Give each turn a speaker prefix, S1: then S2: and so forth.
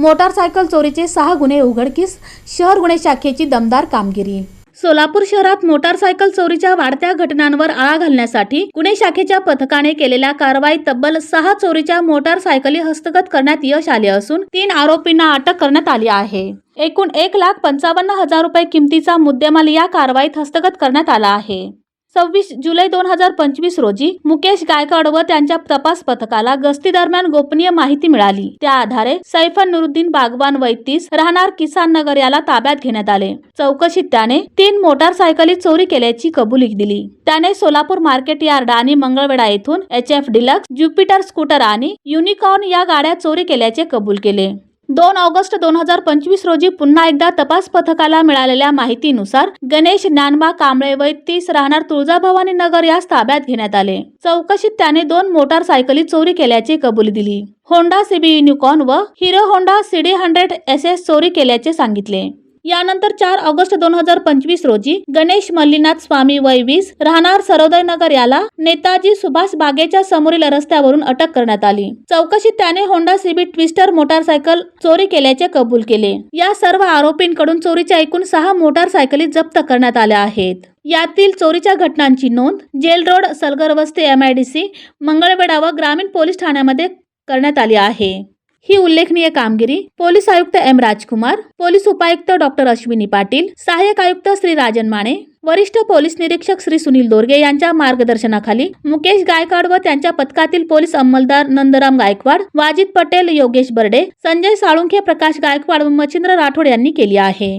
S1: Motorcycle चोरीचे सहा गुन्हे उघडकीस शहर गुन्हे शाखेची दमदार कामगिरी. सोलापूर शहरात मोटारसायकल चोरीच्या वाढत्या घटनांवर आळा घालण्यासाठी गुन्हे शाखेच्या पथकाने केलेल्या कारवाईत तब्बल सहा चोरीच्या मोटारसायकली हस्तगत करण्यात यश आले असून तीन आरोपींना अटक करण्यात आली आहे. एकूण एक लाख पंचावन्न हजार रुपये किमतीचा मुद्देमाल या कारवाईत हस्तगत करण्यात आला आहे. सव्वीस जुलै दोन हजार पंचवीस रोजी मुकेश गायकवाड व त्यांच्या तपास पथकाला गस्ती दरम्यान गोपनीय माहिती मिळाली. त्या आधारे सैफन नुरुद्दीन बागवान वैतीस राहणार किसान नगर याला ताब्यात घेण्यात आले. चौकशीत त्याने तीन मोटारसायकली चोरी केल्याची कबुली दिली. त्याने सोलापूर मार्केट यार्ड आणि मंगळवेढा येथून H F Deluxe Jupiter scooter आणि युनिकॉर्न या गाड्या चोरी केल्याचे कबूल केले. दोन ऑगस्ट दोन हजार पंचवीस रोजी पुन्हा एकदा तपास पथकाला मिळालेल्या माहितीनुसार गणेश ज्ञानबा कांबळे वय तीस राहणार तुळजाभवानी नगर यास ताब्यात घेण्यात आले. चौकशीत त्याने दोन मोटारसायकली चोरी केल्याची कबुली दिली. होंडा सीबी युनिकॉर्न व Hero Honda CD hundred S S चोरी केल्याचे सांगितले. यानंतर चार ऑगस्ट दोन हजार पंचवीस रोजी गणेश मल्लीनाथ स्वामी वय वीस राहणार सरोदय नगर याला नेताजी सुभाष बागेच्या समोरील रस्त्यावरून अटक करण्यात आली. चौकशीत त्याने होंडा सीबी ट्विस्टर मोटारसायकल चोरी केल्याचे कबूल केले. या सर्व आरोपींकडून चोरीच्या एकूण सहा मोटारसायकली जप्त करण्यात आल्या आहेत. यातील चोरीच्या घटनांची नोंद जेल रोड सलगर वस्ती एमआयडीसी मंगळवेढा व ग्रामीण पोलीस ठाण्यामध्ये करण्यात आली आहे. ही उल्लेखनीय कामगिरी पोलीस आयुक्त एम राजकुमार पोलीस उपायुक्त डॉक्टर अश्विनी पाटील सहाय्यक आयुक्त श्री राजन माने वरिष्ठ पोलीस निरीक्षक श्री सुनील दोरगे यांच्या मार्गदर्शनाखाली मुकेश गायकवाड व त्यांच्या पथकातील पोलीस अंमलदार नंदराम गायकवाड वाजिद पटेल योगेश बर्डे संजय साळुंखे प्रकाश गायकवाड व मच्छिंद्र राठोड यांनी केली आहे.